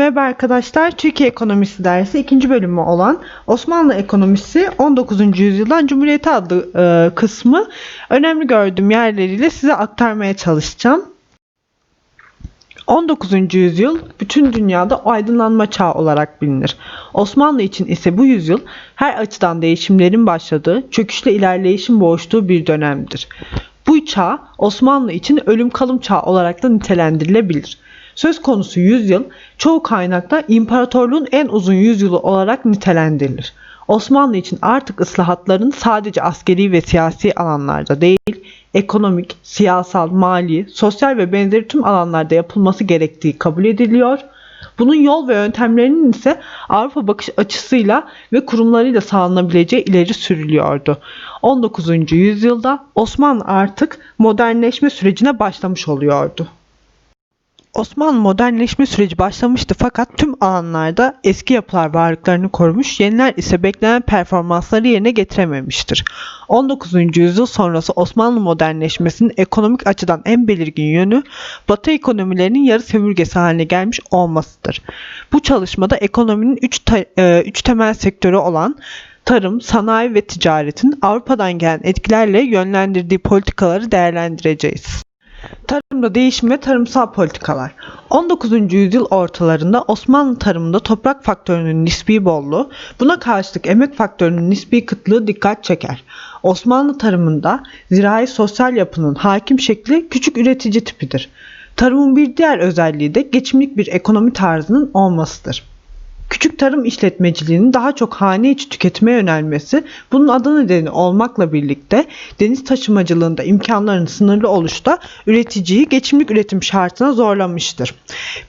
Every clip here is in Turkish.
Merhaba arkadaşlar, Türkiye Ekonomisi dersi ikinci bölümü olan Osmanlı Ekonomisi 19. yüzyıldan Cumhuriyeti adlı e, kısmı önemli gördüğüm yerleriyle size aktarmaya çalışacağım. 19. yüzyıl bütün dünyada aydınlanma çağı olarak bilinir. Osmanlı için ise bu yüzyıl her açıdan değişimlerin başladığı, çöküşle ilerleyişin boğuştuğu bir dönemdir. Bu çağ Osmanlı için ölüm kalım çağı olarak da nitelendirilebilir. Söz konusu yüzyıl çoğu kaynakta imparatorluğun en uzun yüzyılı olarak nitelendirilir. Osmanlı için artık ıslahatların sadece askeri ve siyasi alanlarda değil, ekonomik, siyasal, mali, sosyal ve benzeri tüm alanlarda yapılması gerektiği kabul ediliyor. Bunun yol ve yöntemlerinin ise Avrupa bakış açısıyla ve kurumlarıyla sağlanabileceği ileri sürülüyordu. 19. yüzyılda Osmanlı artık modernleşme sürecine başlamış oluyordu. Osmanlı modernleşme süreci başlamıştı fakat tüm alanlarda eski yapılar varlıklarını korumuş, yeniler ise beklenen performansları yerine getirememiştir. 19. yüzyıl sonrası Osmanlı modernleşmesinin ekonomik açıdan en belirgin yönü Batı ekonomilerinin yarı sömürgesi haline gelmiş olmasıdır. Bu çalışmada ekonominin 3 üç temel sektörü olan tarım, sanayi ve ticaretin Avrupa'dan gelen etkilerle yönlendirdiği politikaları değerlendireceğiz. Tarımda değişim ve tarımsal politikalar. 19. yüzyıl ortalarında Osmanlı tarımında toprak faktörünün nispi bolluğu, buna karşılık emek faktörünün nispi kıtlığı dikkat çeker. Osmanlı tarımında zirai sosyal yapının hakim şekli küçük üretici tipidir. Tarımın bir diğer özelliği de geçimlik bir ekonomi tarzının olmasıdır. Küçük tarım işletmeciliğinin daha çok hane içi tüketime yönelmesi bunun adı nedeni olmakla birlikte deniz taşımacılığında imkanların sınırlı oluşu da üreticiyi geçimlik üretim şartına zorlamıştır.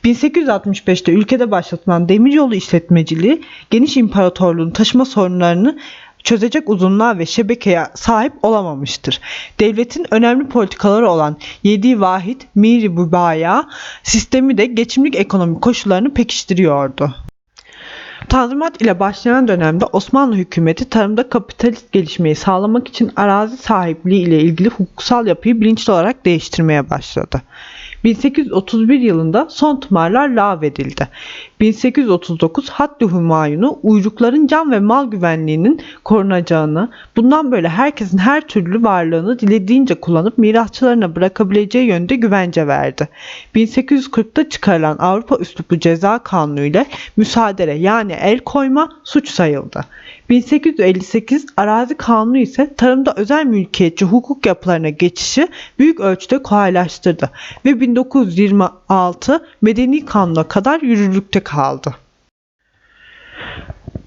1865'te ülkede başlatılan demiryolu işletmeciliği geniş imparatorluğun taşıma sorunlarını çözecek uzunluğa ve şebekeye sahip olamamıştır. Devletin önemli politikaları olan yedi vahit miri bubaya sistemi de geçimlik ekonomi koşullarını pekiştiriyordu. Tanzimat ile başlayan dönemde Osmanlı hükümeti tarımda kapitalist gelişmeyi sağlamak için arazi sahipliği ile ilgili hukuksal yapıyı bilinçli olarak değiştirmeye başladı. 1831 yılında son tımarlar lağvedildi. 1839 Haddi Humayun'u uyrukların can ve mal güvenliğinin korunacağını, bundan böyle herkesin her türlü varlığını dilediğince kullanıp mirasçılarına bırakabileceği yönde güvence verdi. 1840'ta çıkarılan Avrupa üslubu ceza kanunu ile müsaadere yani el koyma suç sayıldı. 1858 arazi kanunu ise tarımda özel mülkiyetçi hukuk yapılarına geçişi büyük ölçüde kolaylaştırdı ve 1926 medeni kanuna kadar yürürlükte kaldı.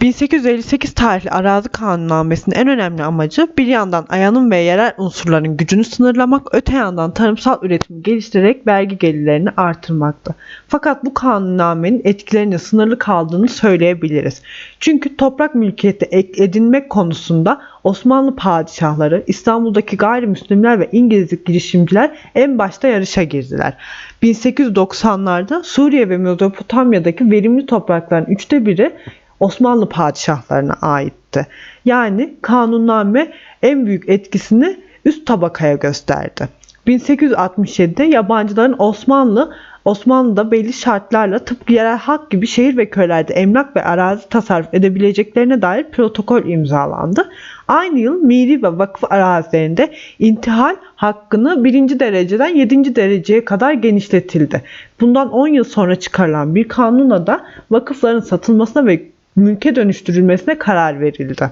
1858 tarihli arazi kanunnamesinin en önemli amacı bir yandan ayanın ve yerel unsurların gücünü sınırlamak, öte yandan tarımsal üretimi geliştirerek vergi gelirlerini artırmaktı. Fakat bu kanunnamenin etkilerinin sınırlı kaldığını söyleyebiliriz. Çünkü toprak mülkiyeti edinmek konusunda Osmanlı padişahları, İstanbul'daki gayrimüslimler ve İngiliz girişimciler en başta yarışa girdiler. 1890'larda Suriye ve Mezopotamya'daki verimli toprakların üçte biri Osmanlı padişahlarına aitti. Yani kanunname en büyük etkisini üst tabakaya gösterdi. 1867'de yabancıların Osmanlı Osmanlı'da belli şartlarla tıpkı yerel halk gibi şehir ve köylerde emlak ve arazi tasarruf edebileceklerine dair protokol imzalandı. Aynı yıl miri ve vakıf arazilerinde intihal hakkını birinci dereceden yedinci dereceye kadar genişletildi. Bundan 10 yıl sonra çıkarılan bir kanuna da vakıfların satılmasına ve mülke dönüştürülmesine karar verildi.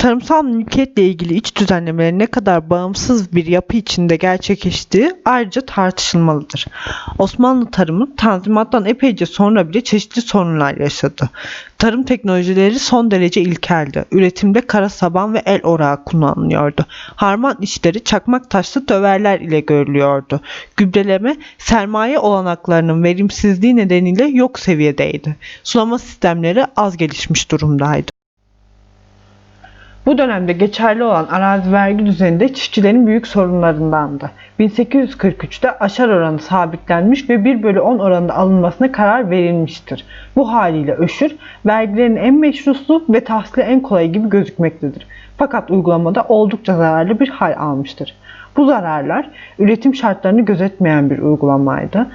Tarımsal mülkiyetle ilgili iç düzenlemelerin ne kadar bağımsız bir yapı içinde gerçekleştiği ayrıca tartışılmalıdır. Osmanlı tarımı Tanzimat'tan epeyce sonra bile çeşitli sorunlar yaşadı. Tarım teknolojileri son derece ilkeldi. Üretimde kara saban ve el orağı kullanılıyordu. Harman işleri çakmak taşlı döverler ile görülüyordu. Gübreleme sermaye olanaklarının verimsizliği nedeniyle yok seviyedeydi. Sulama sistemleri az gelişmiş durumdaydı. Bu dönemde geçerli olan arazi vergi düzeni de çiftçilerin büyük sorunlarındandı. 1843'te aşar oranı sabitlenmiş ve 1 bölü 10 oranında alınmasına karar verilmiştir. Bu haliyle öşür, vergilerin en meşrusu ve tahsili en kolay gibi gözükmektedir. Fakat uygulamada oldukça zararlı bir hal almıştır. Bu zararlar üretim şartlarını gözetmeyen bir uygulamaydı.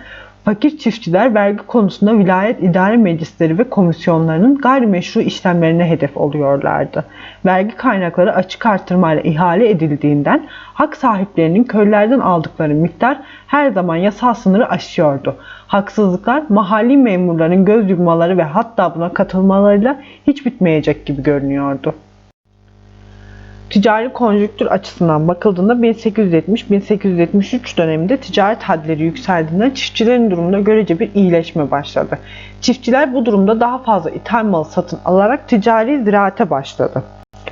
Fakir çiftçiler vergi konusunda vilayet idare meclisleri ve komisyonlarının gayrimeşru işlemlerine hedef oluyorlardı. Vergi kaynakları açık artırmayla ihale edildiğinden hak sahiplerinin köylerden aldıkları miktar her zaman yasal sınırı aşıyordu. Haksızlıklar mahalli memurların göz yummaları ve hatta buna katılmalarıyla hiç bitmeyecek gibi görünüyordu. Ticari konjüktür açısından bakıldığında 1870-1873 döneminde ticaret hadleri yükseldiğinden çiftçilerin durumunda görece bir iyileşme başladı. Çiftçiler bu durumda daha fazla ithal malı satın alarak ticari ziraate başladı.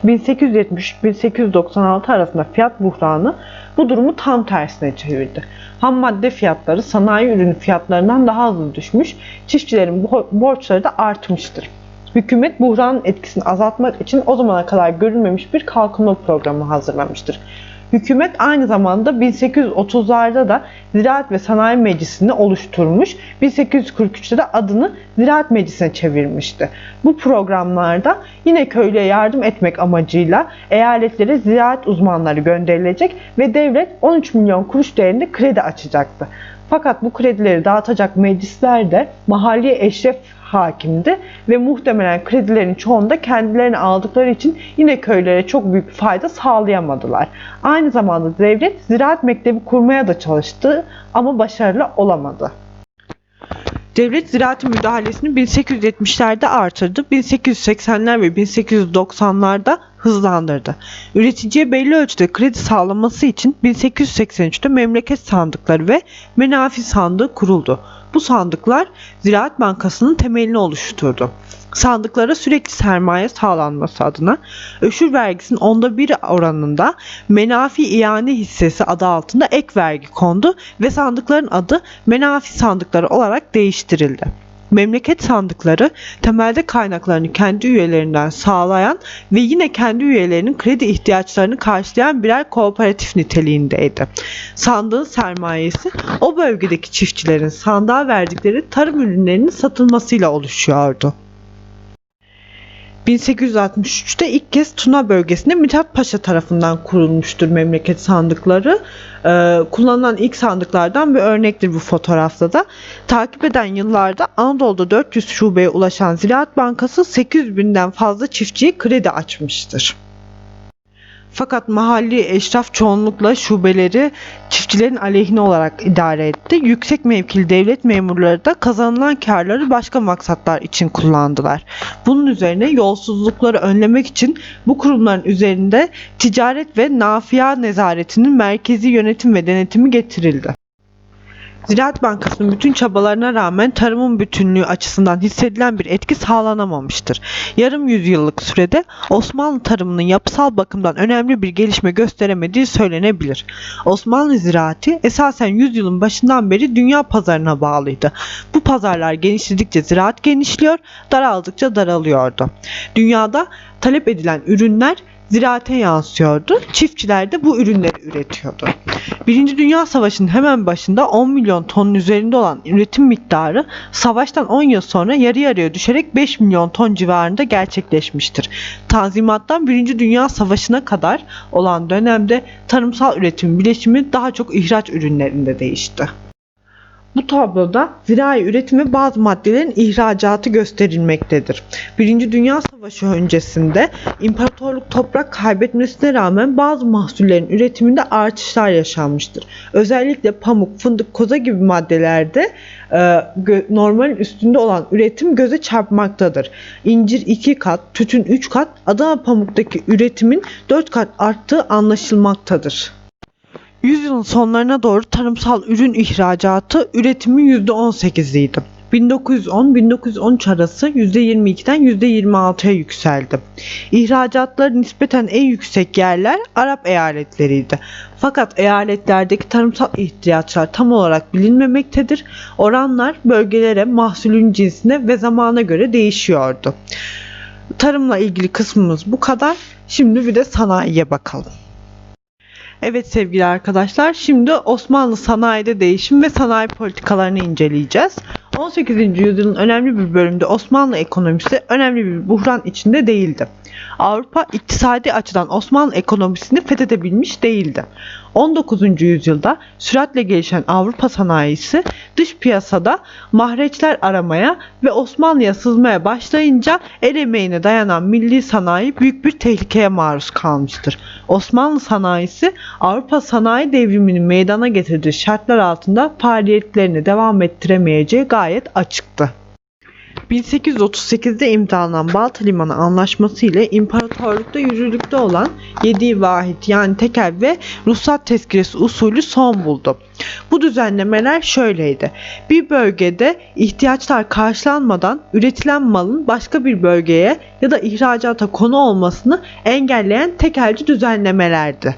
1873-1896 arasında fiyat buhranı bu durumu tam tersine çevirdi. Ham madde fiyatları sanayi ürünü fiyatlarından daha hızlı düşmüş, çiftçilerin bo- borçları da artmıştır. Hükümet buhranın etkisini azaltmak için o zamana kadar görülmemiş bir kalkınma programı hazırlamıştır. Hükümet aynı zamanda 1830'larda da Ziraat ve Sanayi Meclisi'ni oluşturmuş, 1843'te de adını Ziraat Meclisi'ne çevirmişti. Bu programlarda yine köylüye yardım etmek amacıyla eyaletlere ziraat uzmanları gönderilecek ve devlet 13 milyon kuruş değerinde kredi açacaktı. Fakat bu kredileri dağıtacak meclisler de mahalli eşref hakimdi ve muhtemelen kredilerin çoğunu da kendilerine aldıkları için yine köylere çok büyük fayda sağlayamadılar. Aynı zamanda devlet ziraat mektebi kurmaya da çalıştı ama başarılı olamadı. Devlet ziraat müdahalesini 1870'lerde artırdı, 1880'ler ve 1890'larda hızlandırdı. Üreticiye belli ölçüde kredi sağlaması için 1883'te memleket sandıkları ve menafi sandığı kuruldu. Bu sandıklar Ziraat Bankası'nın temelini oluşturdu. Sandıklara sürekli sermaye sağlanması adına öşür vergisinin onda bir oranında menafi iane hissesi adı altında ek vergi kondu ve sandıkların adı menafi sandıkları olarak değiştirildi. Memleket sandıkları temelde kaynaklarını kendi üyelerinden sağlayan ve yine kendi üyelerinin kredi ihtiyaçlarını karşılayan birer kooperatif niteliğindeydi. Sandığın sermayesi o bölgedeki çiftçilerin sandığa verdikleri tarım ürünlerinin satılmasıyla oluşuyordu. 1863'te ilk kez Tuna bölgesinde Mithat Paşa tarafından kurulmuştur memleket sandıkları. Ee, kullanılan ilk sandıklardan bir örnektir bu fotoğrafta da. Takip eden yıllarda Anadolu'da 400 şubeye ulaşan Ziraat Bankası 800 binden fazla çiftçiye kredi açmıştır. Fakat mahalli eşraf çoğunlukla şubeleri çiftçilerin aleyhine olarak idare etti. Yüksek mevkili devlet memurları da kazanılan karları başka maksatlar için kullandılar. Bunun üzerine yolsuzlukları önlemek için bu kurumların üzerinde ticaret ve nafia nezaretinin merkezi yönetim ve denetimi getirildi. Ziraat Bankası'nın bütün çabalarına rağmen tarımın bütünlüğü açısından hissedilen bir etki sağlanamamıştır. Yarım yüzyıllık sürede Osmanlı tarımının yapısal bakımdan önemli bir gelişme gösteremediği söylenebilir. Osmanlı ziraati esasen yüzyılın başından beri dünya pazarına bağlıydı. Bu pazarlar genişledikçe ziraat genişliyor, daraldıkça daralıyordu. Dünyada talep edilen ürünler ziraate yansıyordu. Çiftçiler de bu ürünleri üretiyordu. Birinci Dünya Savaşı'nın hemen başında 10 milyon tonun üzerinde olan üretim miktarı savaştan 10 yıl sonra yarı yarıya düşerek 5 milyon ton civarında gerçekleşmiştir. Tanzimattan Birinci Dünya Savaşı'na kadar olan dönemde tarımsal üretim bileşimi daha çok ihraç ürünlerinde değişti. Bu tabloda zirai üretim ve bazı maddelerin ihracatı gösterilmektedir. Birinci Dünya Savaşı öncesinde imparatorluk toprak kaybetmesine rağmen bazı mahsullerin üretiminde artışlar yaşanmıştır. Özellikle pamuk, fındık, koza gibi maddelerde e, normalin üstünde olan üretim göze çarpmaktadır. İncir 2 kat, tütün 3 kat, Adana pamuktaki üretimin 4 kat arttığı anlaşılmaktadır. Yüzyılın sonlarına doğru tarımsal ürün ihracatı üretimin %18'iydi. 1910-1913 arası %22'den %26'ya yükseldi. İhracatları nispeten en yüksek yerler Arap eyaletleriydi. Fakat eyaletlerdeki tarımsal ihtiyaçlar tam olarak bilinmemektedir. Oranlar bölgelere, mahsulün cinsine ve zamana göre değişiyordu. Tarımla ilgili kısmımız bu kadar. Şimdi bir de sanayiye bakalım. Evet sevgili arkadaşlar, şimdi Osmanlı sanayide değişim ve sanayi politikalarını inceleyeceğiz. 18. yüzyılın önemli bir bölümünde Osmanlı ekonomisi önemli bir buhran içinde değildi. Avrupa iktisadi açıdan Osmanlı ekonomisini fethedebilmiş değildi. 19. yüzyılda süratle gelişen Avrupa sanayisi dış piyasada mahreçler aramaya ve Osmanlı'ya sızmaya başlayınca el emeğine dayanan milli sanayi büyük bir tehlikeye maruz kalmıştır. Osmanlı sanayisi Avrupa sanayi devriminin meydana getirdiği şartlar altında faaliyetlerini devam ettiremeyeceği gayet açıktı. 1838'de imzalanan Balta Limanı Anlaşması ile imparatorlukta yürürlükte olan yedi vahit yani tekel ve ruhsat tezkiresi usulü son buldu. Bu düzenlemeler şöyleydi. Bir bölgede ihtiyaçlar karşılanmadan üretilen malın başka bir bölgeye ya da ihracata konu olmasını engelleyen tekelci düzenlemelerdi.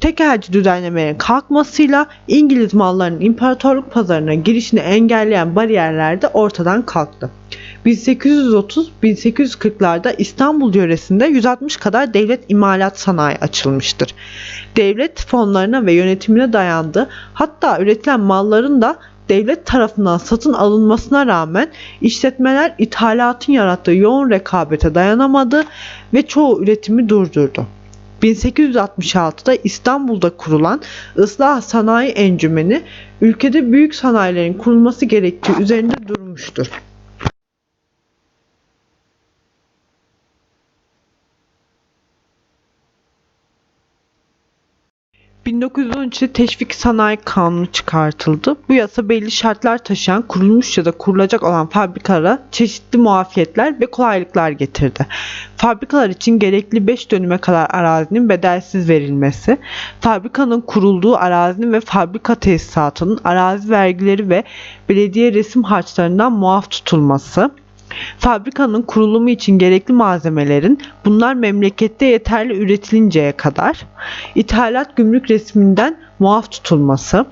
Tekelci düzenlemelerin kalkmasıyla İngiliz mallarının imparatorluk pazarına girişini engelleyen bariyerler de ortadan kalktı. 1830-1840'larda İstanbul yöresinde 160 kadar devlet imalat sanayi açılmıştır. Devlet fonlarına ve yönetimine dayandı. Hatta üretilen malların da devlet tarafından satın alınmasına rağmen işletmeler ithalatın yarattığı yoğun rekabete dayanamadı ve çoğu üretimi durdurdu. 1866'da İstanbul'da kurulan Islah Sanayi Encümeni ülkede büyük sanayilerin kurulması gerektiği üzerinde durmuştur. 1913'te Teşvik Sanayi Kanunu çıkartıldı. Bu yasa belli şartlar taşıyan kurulmuş ya da kurulacak olan fabrikalara çeşitli muafiyetler ve kolaylıklar getirdi. Fabrikalar için gerekli 5 dönüme kadar arazinin bedelsiz verilmesi, fabrikanın kurulduğu arazinin ve fabrika tesisatının arazi vergileri ve belediye resim harçlarından muaf tutulması, Fabrikanın kurulumu için gerekli malzemelerin bunlar memlekette yeterli üretilinceye kadar ithalat gümrük resminden muaf tutulması,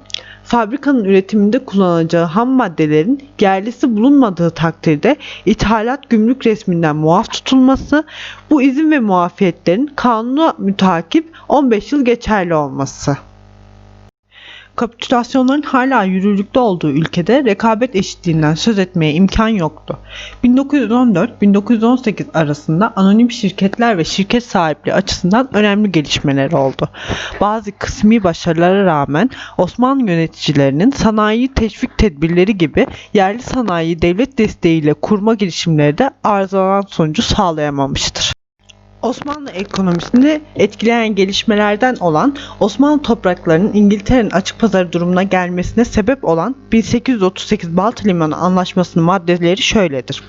fabrikanın üretiminde kullanacağı ham maddelerin yerlisi bulunmadığı takdirde ithalat gümrük resminden muaf tutulması, bu izin ve muafiyetlerin kanuna mütakip 15 yıl geçerli olması. Kapitülasyonların hala yürürlükte olduğu ülkede rekabet eşitliğinden söz etmeye imkan yoktu. 1914-1918 arasında anonim şirketler ve şirket sahipliği açısından önemli gelişmeler oldu. Bazı kısmi başarılara rağmen Osmanlı yöneticilerinin sanayi teşvik tedbirleri gibi yerli sanayiyi devlet desteğiyle kurma girişimleri de arzulanan sonucu sağlayamamıştır. Osmanlı ekonomisini etkileyen gelişmelerden olan Osmanlı topraklarının İngiltere'nin açık pazarı durumuna gelmesine sebep olan 1838 Balta Limanı Anlaşması'nın maddeleri şöyledir.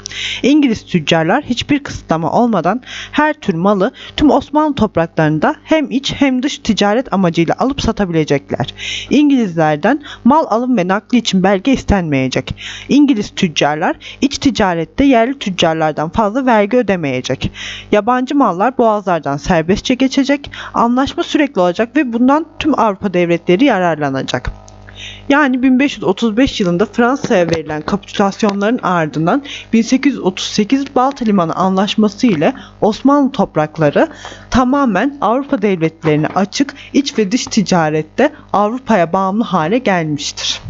İngiliz tüccarlar hiçbir kısıtlama olmadan her tür malı tüm Osmanlı topraklarında hem iç hem dış ticaret amacıyla alıp satabilecekler. İngilizlerden mal alım ve nakli için belge istenmeyecek. İngiliz tüccarlar iç ticarette yerli tüccarlardan fazla vergi ödemeyecek. Yabancı mallar boğazlardan serbestçe geçecek, anlaşma sürekli olacak ve bundan tüm Avrupa devletleri yararlanacak. Yani 1535 yılında Fransa'ya verilen kapitülasyonların ardından 1838 Balta Limanı Anlaşması ile Osmanlı toprakları tamamen Avrupa devletlerine açık iç ve dış ticarette Avrupa'ya bağımlı hale gelmiştir.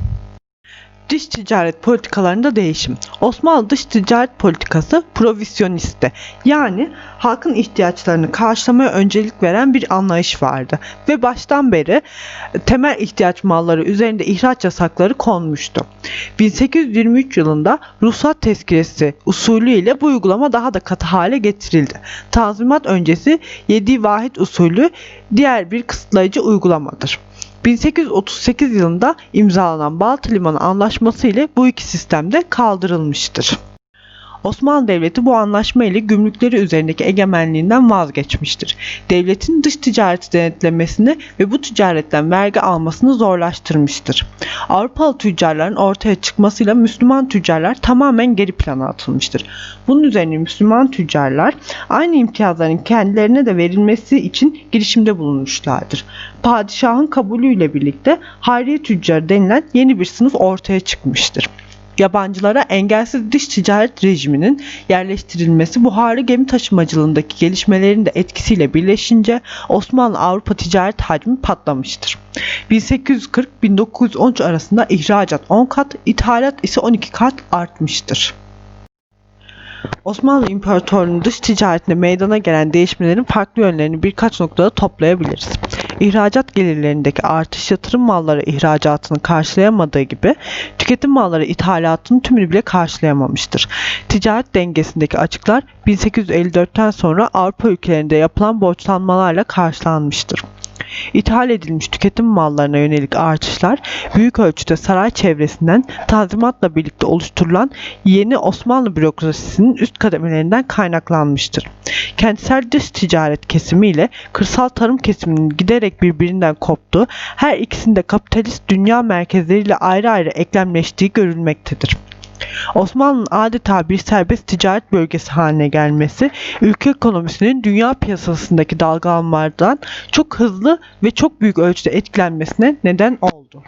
Dış ticaret politikalarında değişim. Osmanlı dış ticaret politikası provisyonisti. Yani halkın ihtiyaçlarını karşılamaya öncelik veren bir anlayış vardı. Ve baştan beri temel ihtiyaç malları üzerinde ihraç yasakları konmuştu. 1823 yılında ruhsat tezkiresi usulü ile bu uygulama daha da katı hale getirildi. Tanzimat öncesi 7 vahit usulü diğer bir kısıtlayıcı uygulamadır. 1838 yılında imzalanan Balta Limanı Anlaşması ile bu iki sistem de kaldırılmıştır. Osmanlı Devleti bu anlaşma ile gümrükleri üzerindeki egemenliğinden vazgeçmiştir. Devletin dış ticareti denetlemesini ve bu ticaretten vergi almasını zorlaştırmıştır. Avrupalı tüccarların ortaya çıkmasıyla Müslüman tüccarlar tamamen geri plana atılmıştır. Bunun üzerine Müslüman tüccarlar aynı imtiyazların kendilerine de verilmesi için girişimde bulunmuşlardır. Padişahın kabulüyle birlikte hayriye tüccarı denilen yeni bir sınıf ortaya çıkmıştır yabancılara engelsiz dış ticaret rejiminin yerleştirilmesi buharlı gemi taşımacılığındaki gelişmelerin de etkisiyle birleşince Osmanlı Avrupa ticaret hacmi patlamıştır. 1840-1913 arasında ihracat 10 kat, ithalat ise 12 kat artmıştır. Osmanlı İmparatorluğu'nun dış ticaretinde meydana gelen değişmelerin farklı yönlerini birkaç noktada toplayabiliriz. İhracat gelirlerindeki artış yatırım malları ihracatını karşılayamadığı gibi tüketim malları ithalatının tümünü bile karşılayamamıştır. Ticaret dengesindeki açıklar 1854'ten sonra Avrupa ülkelerinde yapılan borçlanmalarla karşılanmıştır. İthal edilmiş tüketim mallarına yönelik artışlar büyük ölçüde saray çevresinden tanzimatla birlikte oluşturulan yeni Osmanlı bürokrasisinin üst kademelerinden kaynaklanmıştır. Kentsel dış ticaret kesimi ile kırsal tarım kesiminin giderek birbirinden koptuğu, her ikisinde kapitalist dünya merkezleriyle ayrı ayrı eklemleştiği görülmektedir. Osmanlı'nın adeta bir serbest ticaret bölgesi haline gelmesi, ülke ekonomisinin dünya piyasasındaki dalgalanmalardan çok hızlı ve çok büyük ölçüde etkilenmesine neden oldu.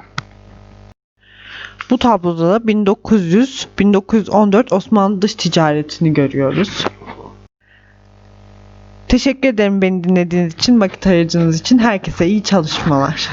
Bu tabloda da 1900-1914 Osmanlı dış ticaretini görüyoruz. Teşekkür ederim beni dinlediğiniz için, vakit ayırdığınız için. Herkese iyi çalışmalar.